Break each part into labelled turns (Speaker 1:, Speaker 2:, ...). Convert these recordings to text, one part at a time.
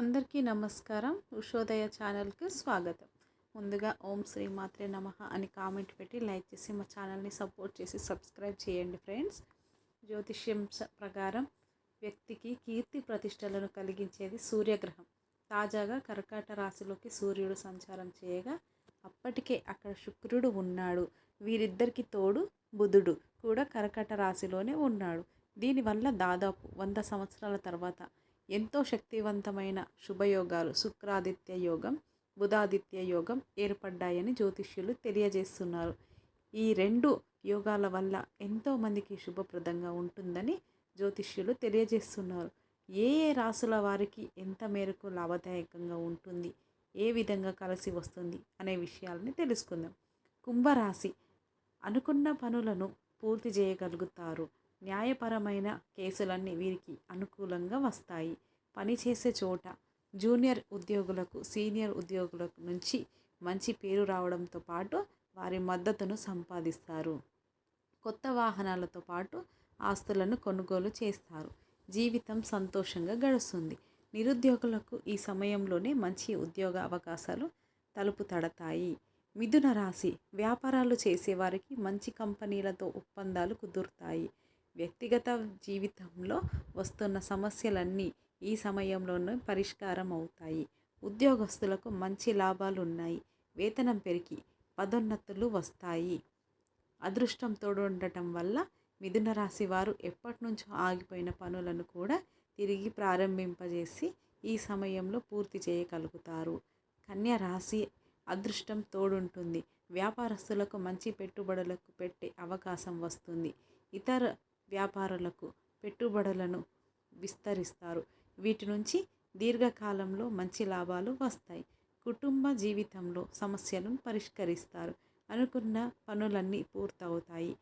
Speaker 1: అందరికీ నమస్కారం. ఉషోదయ ఛానల్కి స్వాగతం. ముందుగా ఓం శ్రీ మాత్రే నమ అని కామెంట్ పెట్టి లైక్ చేసి మా ఛానల్ని సపోర్ట్ చేసి సబ్స్క్రైబ్ చేయండి ఫ్రెండ్స్. జ్యోతిష్యం ప్రకారం వ్యక్తికి కీర్తి ప్రతిష్టలను కలిగించేది సూర్యగ్రహం. తాజాగా కర్కాట రాశిలోకి సూర్యుడు సంచారం చేయగా అప్పటికే అక్కడ శుక్రుడు ఉన్నాడు. వీరిద్దరికి తోడు బుధుడు కూడా కర్కాట రాశిలోనే ఉన్నాడు. దీనివల్ల దాదాపు వంద సంవత్సరాల తర్వాత ఎంతో శక్తివంతమైన శుభయోగాలు. శుక్రాదిత్య యోగం బుధాదిత్య యోగం ఏర్పడ్డాయని జ్యోతిష్యులు తెలియజేస్తున్నారు. ఈ రెండు యోగాల వల్ల ఎంతోమందికి శుభప్రదంగా ఉంటుందని జ్యోతిష్యులు తెలియజేస్తున్నారు. ఏ ఏ రాసుల వారికి ఎంత మేరకు లాభదాయకంగా ఉంటుంది ఏ విధంగా కలిసి వస్తుంది అనే విషయాలని తెలుసుకుందాం. కుంభరాశి అనుకున్న పనులను పూర్తి చేయగలుగుతారు. న్యాయపరమైన కేసులన్నీ వీరికి అనుకూలంగా వస్తాయి. పనిచేసే చోట జూనియర్ ఉద్యోగులకు సీనియర్ ఉద్యోగులకు నుంచి మంచి పేరు రావడంతో పాటు వారి మద్దతును సంపాదిస్తారు. కొత్త వాహనాలతో పాటు ఆస్తులను కొనుగోలు చేస్తారు. జీవితం సంతోషంగా గడుస్తుంది. నిరుద్యోగులకు ఈ సమయంలోనే మంచి ఉద్యోగ అవకాశాలు తలుపు తడతాయి. మిథున రాశి వ్యాపారాలు చేసేవారికి మంచి కంపెనీలతో ఒప్పందాలు కుదురుతాయి. వ్యక్తిగత జీవితంలో వస్తున్న సమస్యలన్నీ ఈ సమయంలోనే పరిష్కారం అవుతాయి. ఉద్యోగస్తులకు మంచి లాభాలు ఉన్నాయి వేతనం పెరిగి పదోన్నతులు వస్తాయి. అదృష్టం తోడు ఉండటం వల్ల మిథున రాశి వారు ఎప్పటి నుంచో ఆగిపోయిన పనులను కూడా తిరిగి ప్రారంభింపజేసి ఈ సమయంలో పూర్తి చేయగలుగుతారు. కన్య రాశి అదృష్టం తోడుంటుంది. వ్యాపారస్తులకు మంచి పెట్టుబడులకు పెట్టే అవకాశం వస్తుంది. ఇతర వ్యాపారులకు పెట్టుబడులను విస్తరిస్తారు. వీటి నుంచి దీర్ఘకాలంలో మంచి లాభాలు వస్తాయి. కుటుంబ జీవితంలో సమస్యలను పరిష్కరిస్తారు. అనుకున్న పనులన్నీ పూర్తవుతాయి.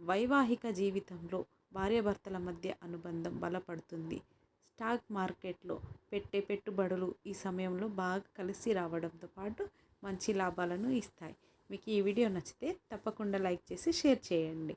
Speaker 1: వైవాహిక జీవితంలో భార్యాభర్తల మధ్య అనుబంధం బలపడుతుంది. స్టాక్ మార్కెట్లో పెట్టే పెట్టుబడులు ఈ సమయంలో బాగా కలిసి రావడంతో పాటు మంచి లాభాలను ఇస్తాయి. మీకు ఈ వీడియో నచ్చితే తప్పకుండా లైక్ చేసి షేర్ చేయండి.